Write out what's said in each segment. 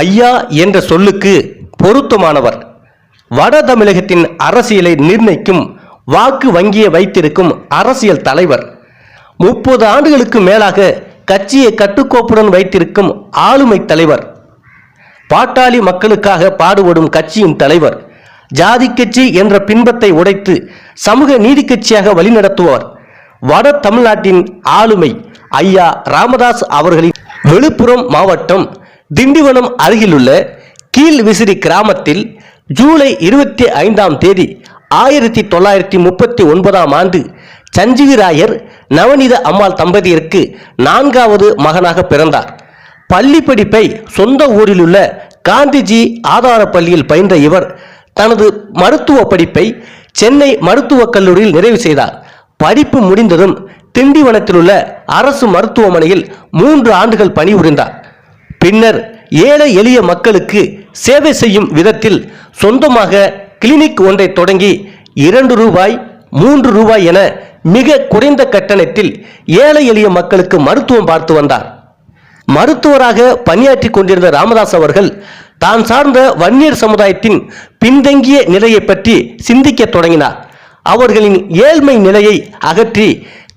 ஐயா என்ற சொல்லுக்கு பொருத்தமானவர். வட தமிழகத்தின் அரசியலை நிர்ணயிக்கும் வாக்கு வங்கியை வைத்திருக்கும் அரசியல் தலைவர். முப்பது ஆண்டுகளுக்கு மேலாக கட்சியை கட்டுக்கோப்புடன் வைத்திருக்கும் ஆளுமை தலைவர். பாட்டாளி மக்களுக்காக பாடுபடும் கட்சியின் தலைவர். ஜாதி கட்சி என்ற பின்பத்தை உடைத்து சமூக நீதி கட்சியாக வழிநடத்துவார் வட தமிழ்நாட்டின் ஆளுமை ஐயா ராமதாஸ் அவர்களின். விழுப்புரம் மாவட்டம் திண்டிவனம் அருகிலுள்ள கீழ் விசிறி கிராமத்தில் ஜூலை இருபத்தி ஐந்தாம் தேதி ஆயிரத்தி தொள்ளாயிரத்தி முப்பத்தி ஒன்பதாம் ஆண்டு சஞ்சீவிராயர் நவநீத அம்மாள் தம்பதியருக்கு நான்காவது மகனாக பிறந்தார். பள்ளி படிப்பை சொந்த ஊரிலுள்ள காந்திஜி ஆதார பள்ளியில் பயின்ற இவர் தனது மருத்துவ படிப்பை சென்னை மருத்துவக் கல்லூரியில் நிறைவு செய்தார். படிப்பு முடிந்ததும் திண்டிவனத்தில் உள்ள அரசு மருத்துவமனையில் மூன்று ஆண்டுகள் பணிபுரிந்தார். பின்னர் ஏழை எளிய மக்களுக்கு சேவை செய்யும் விதத்தில் சொந்தமாக கிளினிக் ஒன்றை தொடங்கி இரண்டு ரூபாய் மூன்று ரூபாய் என மிக குறைந்த கட்டணத்தில் ஏழை எளிய மக்களுக்கு மருத்துவம் பார்த்து வந்தார். மருத்துவராக பணியாற்றி கொண்டிருந்த ராமதாஸ் அவர்கள் தான் சார்ந்த வன்னியர் சமுதாயத்தின் பின்தங்கிய நிலையை பற்றி சிந்திக்க தொடங்கினார். அவர்களின் ஏழ்மை நிலையை அகற்றி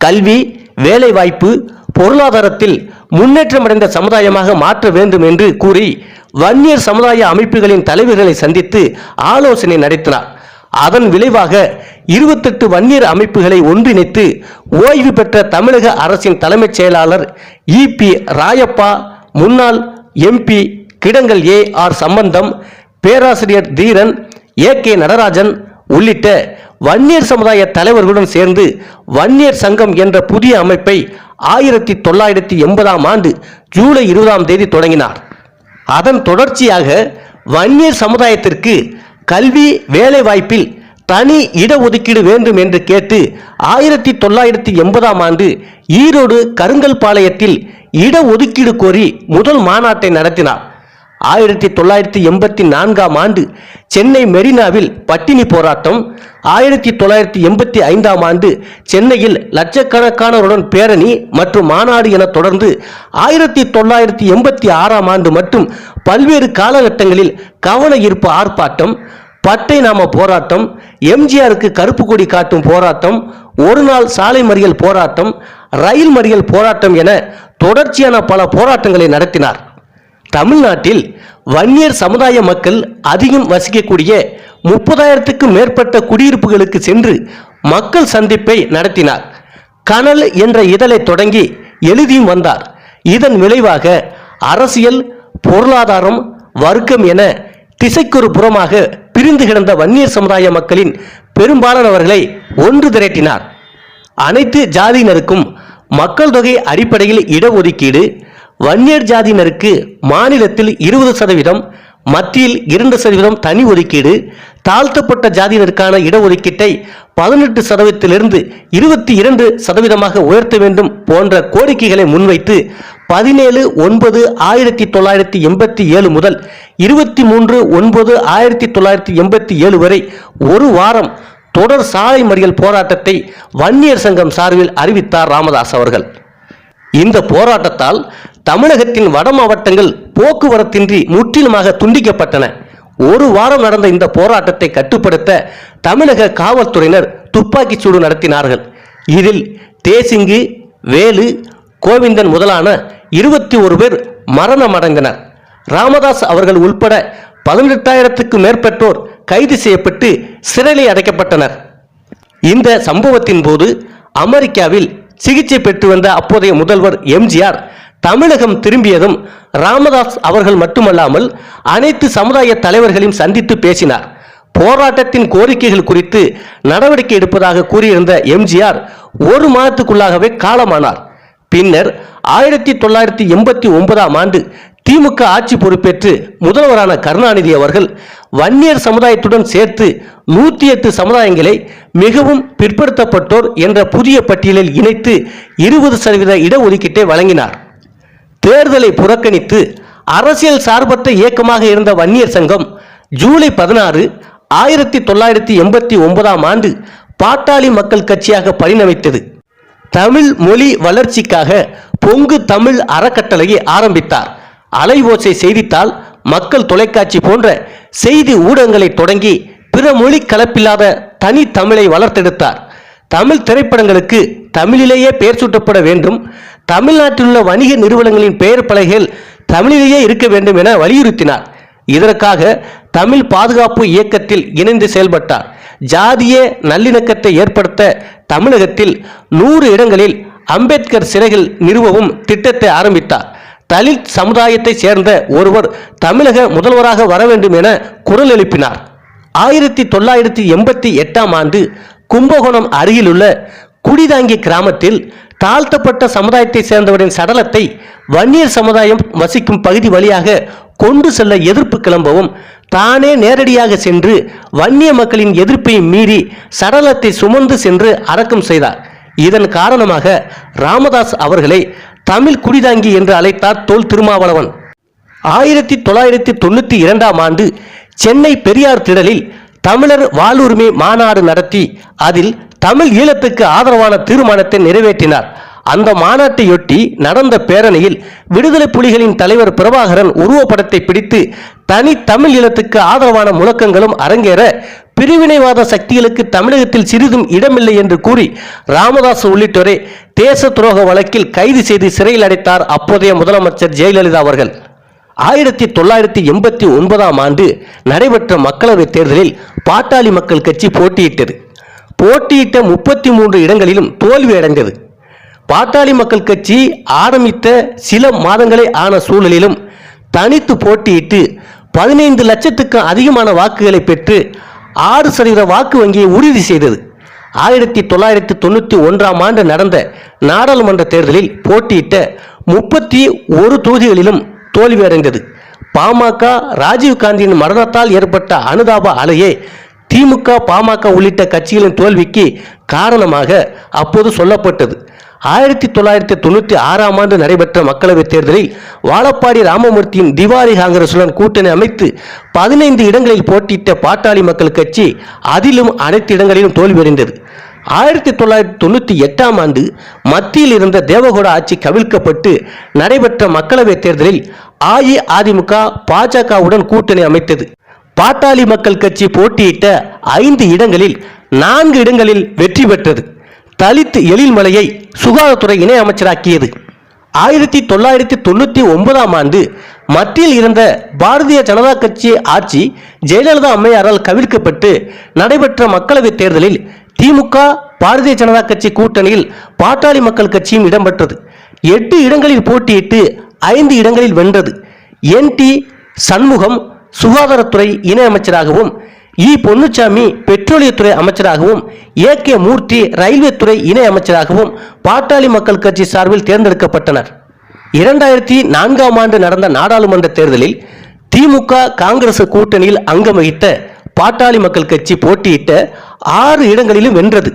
கல்வி வேலைவாய்ப்பு பொருளாதாரத்தில் முன்னேற்றமடைந்த சமுதாயமாக மாற்ற வேண்டும் என்று கூறி வன்னியர் சமுதாய அமைப்புகளின் தலைவர்களை சந்தித்து ஆலோசனை நடத்தினார். அதன் விளைவாக இருபத்தெட்டு வன்னியர் அமைப்புகளை ஒன்றிணைத்து ஓய்வு பெற்ற தமிழக அரசின் தலைமைச் செயலாளர் இபி ராயப்பா முன்னாள் எம்பி கிடங்கல் ஏ ஆர் சம்பந்தம் பேராசிரியர் தீரன் ஏ கே நடராஜன் உள்ளிட்ட வன்னியர் சமுதாய தலைவர்களுடன் சேர்ந்து வன்னியர் சங்கம் என்ற புதிய அமைப்பை ஆயிரத்தி தொள்ளாயிரத்தி எண்பதாம் ஆண்டு ஜூலை இருபதாம் தேதி தொடங்கினார். அதன் தொடர்ச்சியாக வன்னியர் சமுதாயத்திற்கு கல்வி வேலைவாய்ப்பில் தனி இடஒதுக்கீடு வேண்டும் என்று கேட்டு ஆயிரத்தி தொள்ளாயிரத்தி எண்பதாம் ஆண்டு ஈரோடு கருங்கல்பாளையத்தில் இடஒதுக்கீடு கோரி முதல் மாநாட்டை நடத்தினார். ஆயிரத்தி தொள்ளாயிரத்தி எண்பத்தி நான்காம் ஆண்டு சென்னை மெரினாவில் பட்டினி போராட்டம். ஆயிரத்தி தொள்ளாயிரத்தி எண்பத்தி ஐந்தாம் ஆண்டு சென்னையில் லட்சக்கணக்கானவருடன் பேரணி மற்றும் மாநாடு என தொடர்ந்து ஆயிரத்தி தொள்ளாயிரத்தி எண்பத்தி ஆறாம் ஆண்டு மற்றும் பல்வேறு காலகட்டங்களில் கவன ஈர்ப்பு ஆர்ப்பாட்டம் பட்டை நாம போராட்டம் எம்ஜிஆருக்கு கருப்பு கொடி காட்டும் போராட்டம் ஒரு நாள் சாலை மறியல் போராட்டம் ரயில் மறியல் போராட்டம் என தொடர்ச்சியான பல போராட்டங்களை நடத்தினார். தமிழ்நாட்டில் வன்னியர் சமுதாய மக்கள் அதிகம் வசிக்கக்கூடிய முப்பதாயிரத்துக்கும் மேற்பட்ட குடியிருப்புகளுக்கு சென்று மக்கள் சந்திப்பை நடத்தினார். கனல் என்ற இதழை தொடங்கி எழுதியும் வந்தார். இதன் விளைவாக அரசியல் பொருளாதாரம் வர்க்கம் என திசைக்கொரு புறமாக பிரிந்து கிடந்த வன்னியர் சமுதாய மக்களின் பெரும்பாலானவர்களை ஒன்று திரட்டினார். அனைத்து ஜாதியினருக்கும் மக்கள் தொகை அடிப்படையில் இடஒதுக்கீடு வன்னியர் ஜாதியினருக்கு மாநிலத்தில் இருபது சதவீதம் மத்தியில் இரண்டு சதவீதம் தனி ஒதுக்கீடு தாழ்த்தப்பட்ட ஜாதியினருக்கான இடஒதுக்கீட்டை பதினெட்டு சதவீதத்திலிருந்து இருபத்தி இரண்டு சதவீதமாக உயர்த்த வேண்டும் போன்ற கோரிக்கைகளை முன்வைத்து பதினேழு ஒன்பது ஆயிரத்தி தொள்ளாயிரத்தி எண்பத்தி ஏழு முதல் இருபத்தி மூன்று ஒன்பது ஆயிரத்தி தொள்ளாயிரத்தி எண்பத்தி ஏழு வரை ஒரு வாரம் தொடர் சாலை மறியல் போராட்டத்தை வன்னியர் சங்கம் சார்பில் அறிவித்தார் ராமதாஸ் அவர்கள். இந்த போராட்டத்தால் தமிழகத்தின் வட மாவட்டங்கள் போக்குவரத்தின்றி முற்றிலுமாக துண்டிக்கப்பட்டன. ஒரு வாரம் நடந்த இந்த போராட்டத்தை கட்டுப்படுத்த தமிழக காவல்துறையினர் துப்பாக்கிச் சூடு நடத்தினார்கள். இதில் தேசிங்கு வேலு கோவிந்தன் முதலான இருபத்தி ஒரு பேர் மரணம் அடைந்தனர் ராமதாஸ் அவர்கள் உள்பட பதினெட்டாயிரத்துக்கு மேற்பட்டோர் கைது செய்யப்பட்டு சிறையில் அடைக்கப்பட்டனர். இந்த சம்பவத்தின் போது அமெரிக்காவில் சிகிச்சை பெற்று வந்த அப்போதைய முதல்வர் எம்ஜிஆர் தமிழகம் திரும்பியதும் ராமதாஸ் அவர்கள் மட்டுமல்லாமல் அனைத்து சமுதாய தலைவர்களையும் சந்தித்து பேசினார். போராட்டத்தின் கோரிக்கைகள் குறித்து நடவடிக்கை எடுப்பதாக கூறியிருந்த எம்ஜிஆர் ஒரு மாதத்துக்குள்ளாகவே காலமானார். பின்னர் ஆயிரத்தி தொள்ளாயிரத்தி எண்பத்தி ஒன்பதாம் ஆண்டு திமுக ஆட்சி பொறுப்பேற்று முதல்வரான கருணாநிதி அவர்கள் வன்னியர் சமுதாயத்துடன் சேர்த்து நூற்றி எட்டு சமுதாயங்களை மிகவும் பிற்படுத்தப்பட்டோர் என்ற புதிய பட்டியலில் இணைத்து இருபது சதவீத இடஒதுக்கீட்டை வழங்கினார். தேர்தலை புறக்கணித்து அரசியல் சார்பற்ற இயக்கமாக இருந்த வன்னியர் சங்கம் ஜூலை பதினாறு ஆயிரத்தி தொள்ளாயிரத்தி எண்பத்தி ஒன்பதாம் ஆண்டு பாட்டாளி மக்கள் கட்சியாக பரிணமித்தது. தமிழ் மொழி வளர்ச்சிக்காக பொங்கு தமிழ் அறக்கட்டளையை ஆரம்பித்தார். அலைவோசை செய்தித்தாள் மக்கள் தொலைக்காட்சி போன்ற செய்தி ஊடகங்களை தொடங்கி பிற மொழி கலப்பில்லாத தனி தமிழை வளர்த்தெடுத்தார். தமிழ் திரைப்படங்களுக்கு தமிழிலேயே பெயர் சூட்டப்பட வேண்டும். தமிழ்நாட்டில் உள்ள வணிக நிறுவனங்களின் பெயர் பலகைகள் தமிழிலேயே இருக்க வேண்டும் என வலியுறுத்தினார். இதற்காக தமிழ் பாதுகாப்பு இயக்கத்தில் இணைந்து செயல்பட்டார். ஜாதிய நல்லிணக்கத்தை ஏற்படுத்த தமிழகத்தில் நூறு இடங்களில் அம்பேத்கர் சிலைகள் நிறுவவும் திட்டத்தை ஆரம்பித்தார். தலித் சமுதாயத்தை சேர்ந்த ஒருவர் தமிழக முதல்வராக வர வேண்டும் என குரல் எழுப்பினார். ஆயிரத்தி தொள்ளாயிரத்தி எண்பத்தி எட்டாம் ஆண்டு கும்பகோணம் அருகிலுள்ள குடிதாங்கி கிராமத்தில் தாழ்த்தப்பட்ட சமுதாயத்தை சேர்ந்தவரின் சடலத்தை வன்னியர் சமுதாயம் வசிக்கும் பகுதி வழியாக கொண்டு செல்ல எதிர்ப்பு கிளம்பவும் தானே நேரடியாக சென்று வன்னிய மக்களின் எதிர்ப்பை மீறி சடலத்தை சுமந்து சென்று அடக்கம் செய்தார். இதன் காரணமாக ராமதாஸ் அவர்களை தமிழ் குடிதாங்கி என்று அழைத்தார் தோல் திருமாவளவன். ஆயிரத்தி தொள்ளாயிரத்தி தொண்ணூற்றி இரண்டாம் ஆண்டு சென்னை பெரியார் திடலில் தமிழர் வாழ்வுரிமை மாநாடு நடத்தி அதில் தமிழ் ஈழத்துக்கு ஆதரவான தீர்மானத்தை நிறைவேற்றினார். அந்த மாநாட்டையொட்டி நடந்த பேரணியில் விடுதலை புலிகளின் தலைவர் பிரபாகரன் உருவப்படத்தை பிடித்து தனி தமிழ் ஈழத்துக்கு ஆதரவான முழக்கங்களும் அரங்கேற பிரிவினைவாத சக்திகளுக்கு தமிழகத்தில் சிறிதும் இடமில்லை என்று கூறி ராமதாஸ் உள்ளிட்டோரை தேச துரோக வழக்கில் கைது செய்து சிறையில் அடைத்தார் அப்போதைய முதலமைச்சர் ஜெயலலிதா அவர்கள். ஆயிரத்தி தொள்ளாயிரத்தி எண்பத்தி ஒன்பதாம் ஆண்டு நடைபெற்ற மக்களவைத் தேர்தலில் பாட்டாளி மக்கள் கட்சி போட்டியிட்டது. போட்டியிட்ட முப்பத்தி மூன்று இடங்களிலும் தோல்வி அடைந்தது. பாட்டாளி மக்கள் கட்சி ஆரம்பித்த சில மாதங்களே ஆன சூழலிலும் தனித்து போட்டியிட்டு பதினைந்து லட்சத்துக்கும் அதிகமான வாக்குகளை பெற்று ஆறு சதவீத வாக்கு வங்கியை உறுதி செய்தது. ஆயிரத்தி தொள்ளாயிரத்தி தொண்ணூற்றி ஒன்றாம் ஆண்டு நடந்த நாடாளுமன்ற தேர்தலில் போட்டியிட்ட முப்பத்தி ஒரு தொகுதிகளிலும் தோல்வியடைந்தது பாமக ராஜீவ்காந்தியின் மரணத்தால் ஏற்பட்ட அனுதாப அலையே திமுக பாமக உள்ளிட்ட கட்சிகளின் தோல்விக்கு காரணமாக அப்போது சொல்லப்பட்டது. ஆயிரத்தி தொள்ளாயிரத்தி தொண்ணூற்றி ஆறாம் ஆண்டு நடைபெற்ற மக்களவைத் தேர்தலில் வாழப்பாடி ராமமூர்த்தியின் திவாரி காங்கிரசுடன் கூட்டணி அமைத்து பதினைந்து இடங்களில் போட்டியிட்ட பாட்டாளி மக்கள் கட்சி அதிலும் அனைத்து இடங்களிலும் தோல்வியடைந்தது. ஆயிரத்தி தொள்ளாயிரத்தி தொண்ணூற்றி எட்டாம் ஆண்டு மத்தியில் இருந்த தேவகோட ஆட்சி கவிழ்க்கப்பட்டு நடைபெற்ற மக்களவைத் தேர்தலில் அஇஅதிமுக பாஜகவுடன் கூட்டணி அமைத்தது. பாட்டாளி மக்கள் கட்சி போட்டியிட்ட ஐந்து இடங்களில் நான்கு இடங்களில் வெற்றி பெற்றது. தலித் எழில்மலையை சுகாதாரத்துறை இணை அமைச்சராக்கியது. ஆயிரத்தி தொள்ளாயிரத்தி தொண்ணூற்றி ஒன்பதாம் ஆண்டு மத்தியில் இருந்த பாரதிய ஜனதா கட்சி ஆட்சி ஜெயலலிதா அம்மையாரால் கவிழ்க்கப்பட்டு நடைபெற்ற மக்களவைத் தேர்தலில் திமுக பாரதிய ஜனதா கட்சி கூட்டணியில் பாட்டாளி மக்கள் கட்சியும் இடம்பெற்றது. எட்டு இடங்களில் போட்டியிட்டு ஐந்து இடங்களில் வென்றது. என் டி சண்முகம் சுகாதாரத்துறை இணை அமைச்சராகவும் இ. பொன்னுச்சாமி பெட்ரோலியத்துறை அமைச்சராகவும் ஏ. கே. மூர்த்தி ரயில்வே துறை இணை அமைச்சராகவும் பாட்டாளி மக்கள் கட்சி சார்பில் தேர்ந்தெடுக்கப்பட்டனர். இரண்டாயிரத்தி நான்காம் ஆண்டு நடந்த நாடாளுமன்ற தேர்தலில் திமுக காங்கிரஸ் கூட்டணியில் அங்கம் வகித்த பாட்டாளி மக்கள் கட்சி போட்டியிட்ட ஆறு இடங்களிலும் வென்றது.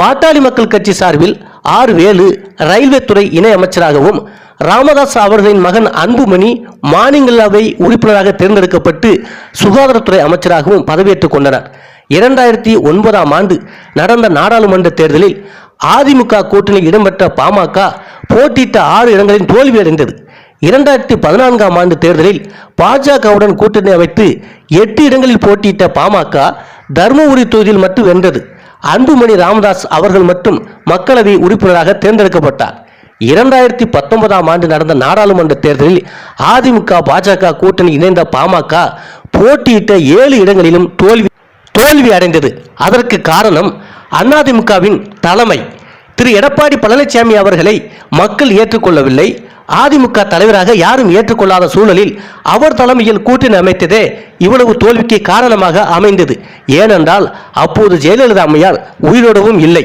பாட்டாளி மக்கள் கட்சி சார்பில் ஆர் வேலு ரயில்வே துறை இணை அமைச்சராகவும் ராமதாஸ் அவர்களின் மகன் அன்புமணி மாநிலங்களவை உறுப்பினராக தேர்ந்தெடுக்கப்பட்டு சுகாதாரத்துறை அமைச்சராகவும் பதவியேற்றுக் கொண்டனர். இரண்டாயிரத்தி ஒன்பதாம் ஆண்டு நடந்த நாடாளுமன்ற தேர்தலில் அதிமுக கூட்டணியில் இடம்பெற்ற பாமக போட்டியிட்ட ஆறு இடங்களில் தோல்வியடைந்தது. இரண்டாயிரத்தி பதினான்காம் ஆண்டு தேர்தலில் பாஜகவுடன் கூட்டணி அமைத்து எட்டு இடங்களில் போட்டியிட்ட பாமக தருமபுரி தொகுதியில் மட்டும் வென்றது. அன்புமணி ராமதாஸ் அவர்கள் மட்டும் மக்களவை உறுப்பினராக தேர்ந்தெடுக்கப்பட்டார். இரண்டாயிரத்தி பத்தொன்பதாம் ஆண்டு நடந்த நாடாளுமன்ற தேர்தலில் அதிமுக பாஜக கூட்டணி இணைந்த பாமக போட்டியிட்ட ஏழு இடங்களிலும் தோல்வி தோல்வி அடைந்தது. அதற்கு காரணம் அதிமுகவின் தலைமை. திரு. எடப்பாடி பழனிசாமி அவர்களை மக்கள் ஏற்றுக்கொள்ளவில்லை. அதிமுக தலைவராக யாரும் ஏற்றுக்கொள்ளாத சூழலில் அவர் தலைமையில் கூட்டணி அமைத்ததே இவ்வளவு தோல்விக்கு காரணமாக அமைந்தது. ஏனென்றால் அப்போது ஜெயலலிதா அம்மையார் உயிரோடவும் இல்லை.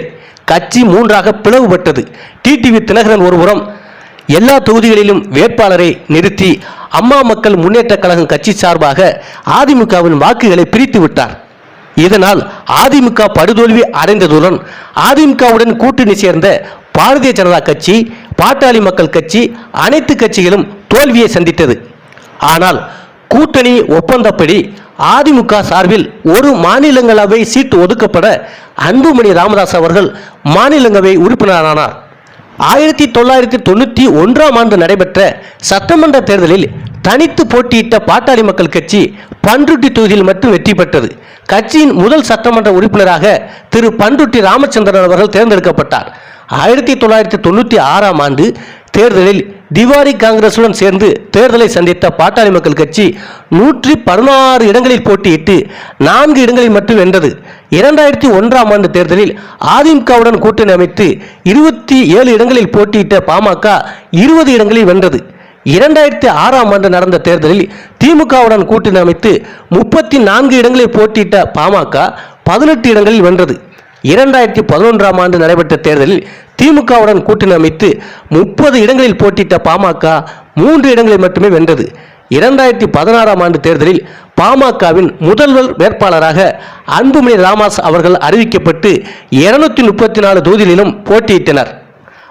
கட்சி மூன்றாக பிளவுபட்டது. டிடிவி தினகரன் ஒருபுறம் எல்லா தொகுதிகளிலும் வேட்பாளரை நிறுத்தி அம்மா மக்கள் முன்னேற்ற கழகம் கட்சி சார்பாக அதிமுகவின் வாக்குகளை பிரித்து விட்டார். இதனால் அதிமுக படுதோல்வி அடைந்ததுடன் அதிமுகவுடன் கூட்டணி சேர்ந்த பாரதிய ஜனதா கட்சி பாட்டாளி மக்கள் கட்சி அனைத்து கட்சிகளும் தோல்வியை சந்தித்தது. ஆனால் கூட்டணி ஒப்பந்தப்படி அதிமுக சார்பில் ஒரு மாநிலங்களவை சீட்டு ஒதுக்கப்பட அன்புமணி ராமதாஸ் அவர்கள் மாநிலங்களவை உறுப்பினரானார். ஆயிரத்தி தொள்ளாயிரத்தி தொண்ணூற்றி ஒன்றாம் ஆண்டு நடைபெற்ற சட்டமன்ற தேர்தலில் தனித்து போட்டியிட்ட பாட்டாளி மக்கள் கட்சி பன்ருட்டி தொகுதியில் மட்டும் வெற்றி பெற்றது. கட்சியின் முதல் சட்டமன்ற உறுப்பினராக திரு பன்ருட்டி ராமச்சந்திரன் அவர்கள் தேர்ந்தெடுக்கப்பட்டார். ஆயிரத்தி தொள்ளாயிரத்தி தொண்ணூற்றி ஆறாம் ஆண்டு தேர்தலில் திவாரி காங்கிரசுடன் சேர்ந்து தேர்தலை சந்தித்த பாட்டாளி மக்கள் கட்சி நூற்றி பதினாறு இடங்களில் போட்டியிட்டு நான்கு இடங்களில் மட்டும் வென்றது. இரண்டாயிரத்தி ஒன்றாம் ஆண்டு தேர்தலில் அதிமுகவுடன் கூட்டணி அமைத்து இருபத்தி ஏழு இடங்களில் போட்டியிட்ட பாமக இருபது இடங்களில் வென்றது. இரண்டாயிரத்தி ஆறாம் ஆண்டு நடந்த தேர்தலில் திமுகவுடன் கூட்டணி அமைத்து முப்பத்தி நான்கு இடங்களில் போட்டியிட்ட பாமக பதினெட்டு இடங்களில் வென்றது. இரண்டாயிரத்தி பதினொன்றாம் ஆண்டு நடைபெற்ற தேர்தலில் திமுகவுடன் கூட்டணி அமைத்து முப்பது இடங்களில் போட்டியிட்ட பாமக மூன்று இடங்களில் மட்டுமே வென்றது. இரண்டாயிரத்தி பதினாறாம் ஆண்டு தேர்தலில் பாமகவின் முதல்வர் வேட்பாளராக அன்புமணி ராமாஸ் அவர்கள் அறிவிக்கப்பட்டு இருநூத்தி முப்பத்தி நாலு தொகுதிகளிலும் போட்டியிட்டனர்.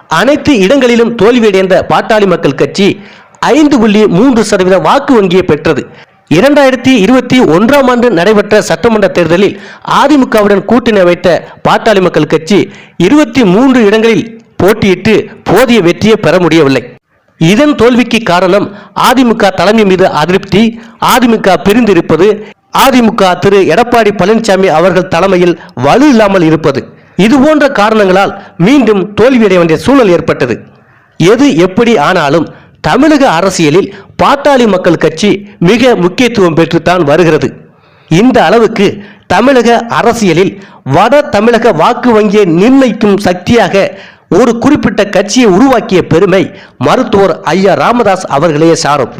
அனைத்து இடங்களிலும் தோல்வியடைந்த பாட்டாளி மக்கள் கட்சி ஐந்து புள்ளி மூன்று சதவீத வாக்கு வங்கியை பெற்றது. இரண்டாயிரத்தி இருபத்தி ஒன்றாம் ஆண்டு நடைபெற்ற சட்டமன்ற தேர்தலில் அதிமுகவுடன் கூட்டணி வைத்த பாட்டாளி மக்கள் கட்சி இருபத்தி மூன்று இடங்களில் போட்டியிட்டு போதிய வெற்றியை பெற முடியவில்லை. இதன் தோல்விக்கு காரணம் அதிமுக தலைமை மீது அதிருப்தி அதிமுக பிரிந்திருப்பது அதிமுக திரு எடப்பாடி பழனிசாமி அவர்கள் தலைமையில் வலு இல்லாமல் இருப்பது. இது போன்ற காரணங்களால் மீண்டும் தோல்வியடைய வேண்டிய சூழல் ஏற்பட்டது. எது எப்படி ஆனாலும் தமிழக அரசியலில் பாட்டாளி மக்கள் கட்சி மிக முக்கியத்துவம் பெற்றுத்தான் வருகிறது. இந்த அளவுக்கு தமிழக அரசியலில் வட தமிழக வாக்கு வங்கியை நிர்ணயிக்கும் சக்தியாக ஒரு குறிப்பிட்ட கட்சியை உருவாக்கிய பெருமை மருத்துவர் ஐயா ராமதாஸ் அவர்களே சாரும்.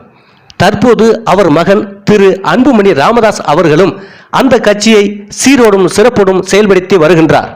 தற்போது அவர் மகன் திரு அன்புமணி ராமதாஸ் அவர்களும் அந்த கட்சியை சீரோடும் சிறப்போடும் செயல்படுத்தி வருகின்றார்.